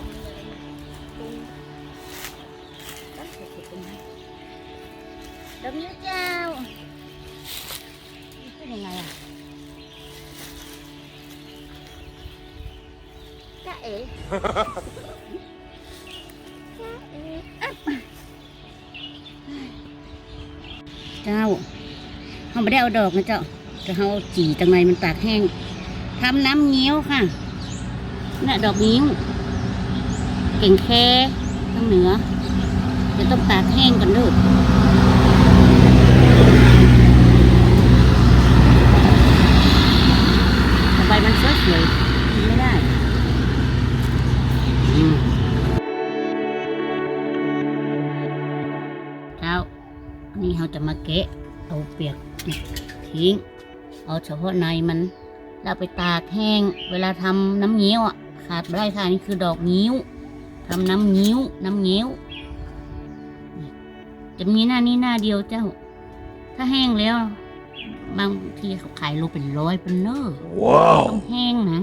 องเลยนะตรงตั้งแต่ตรงนั้นดำนิ้วเจ้าเป็นยังไงอะจ้าเอ๋เจ้าเขาไม่ได้เอาดอกนะเจ้าแต่เขาจี่ตรงไหนมันปากแห้งทำน้ำเงี้ยวค่ะ น่ะ ดอกนิ้ว เก่งแค่ทางเหนือจะต้องตากแห้งกันด้วยแต่ใบมันสวยๆกินไม่ได้อืมเจ้าอันนี้เราจะมาเกะเอาเปียกนี่ทิ้ง เอาเฉพาะในมันแล้วไปตากแห้ง เวลาทำน้ำเงี้ยวอะขาดไม่ได้ค่ะนี่คือดอกงิ้ว ทำน้ำงิ้ว น้ำเงี้ยวจะมีหน้านี้หน้าเดียวเจ้า ถ้าแห้งแล้ว บางทีเขาขายโลเป็นร้อยเป็นเนอร์ Wow. ต้องแห้งนะ